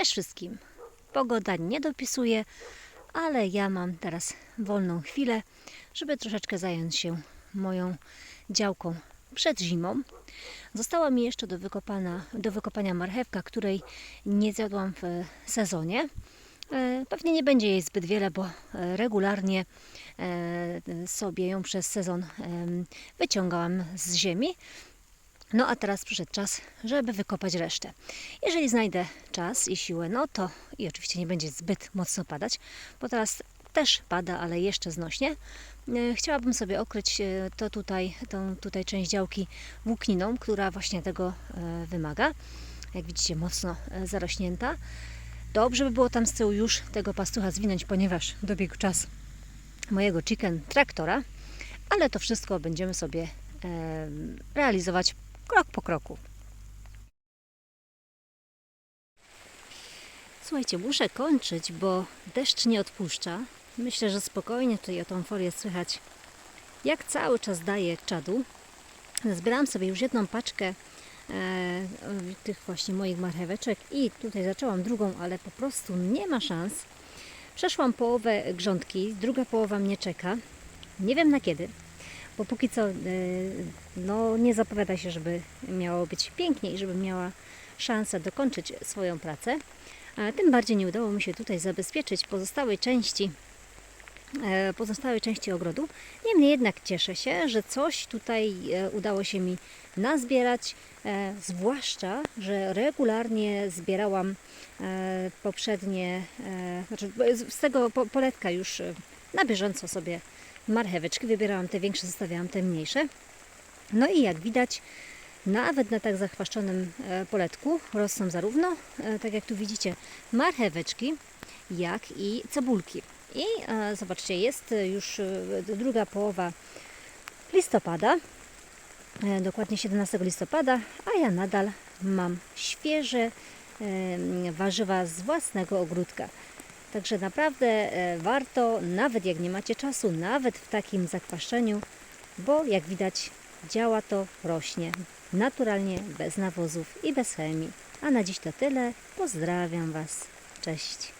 Cześć wszystkim. Pogoda nie dopisuje, ale ja mam teraz wolną chwilę, żeby troszeczkę zająć się moją działką przed zimą. Została mi jeszcze do, wykopana, do wykopania marchewka, której nie zjadłam w sezonie. E, Pewnie nie będzie jej zbyt wiele, bo e, regularnie e, sobie ją przez sezon wyciągałam z ziemi. No a teraz przyszedł czas, żeby wykopać resztę. Jeżeli znajdę czas i siłę, no to i oczywiście nie będzie zbyt mocno padać, bo teraz też pada, ale jeszcze znośnie. E, Chciałabym sobie okryć e, to tutaj, tą tutaj część działki włókniną, która właśnie tego e, wymaga. Jak widzicie, mocno zarośnięta. Dobrze by było tam z tyłu już tego pastucha zwinąć, ponieważ dobiegł czas mojego chicken traktora, ale to wszystko będziemy sobie realizować krok po kroku. Słuchajcie, muszę kończyć, bo deszcz nie odpuszcza. Myślę, że spokojnie tutaj o tą folię słychać, jak cały czas daje czadu. Zbierałam sobie już jedną paczkę e, tych właśnie moich marcheweczek i tutaj zaczęłam drugą, ale po prostu nie ma szans. Przeszłam połowę grządki, druga połowa mnie czeka. Nie wiem na kiedy, bo póki co e, no, nie zapowiada się, żeby miało być pięknie i żebym miała szansę dokończyć swoją pracę. Tym bardziej nie udało mi się tutaj zabezpieczyć pozostałej części e, pozostałej części ogrodu. Niemniej jednak cieszę się, że coś tutaj e, udało się mi nazbierać, e, zwłaszcza, że regularnie zbierałam poprzednie, znaczy z tego po- poletka już na bieżąco sobie marcheweczki, wybierałam te większe, zostawiałam te mniejsze. No i jak widać, nawet na tak zachwaszczonym e, poletku rosną zarówno, e, tak jak tu widzicie, marcheweczki, jak i cebulki. I e, zobaczcie, jest już druga połowa listopada, dokładnie 17 listopada, a ja nadal mam świeże warzywa z własnego ogródka. Także naprawdę e, warto, nawet jak nie macie czasu, nawet w takim zakwaszczeniu, bo jak widać działa to, rośnie naturalnie, bez nawozów i bez chemii. A na dziś to tyle. Pozdrawiam Was. Cześć.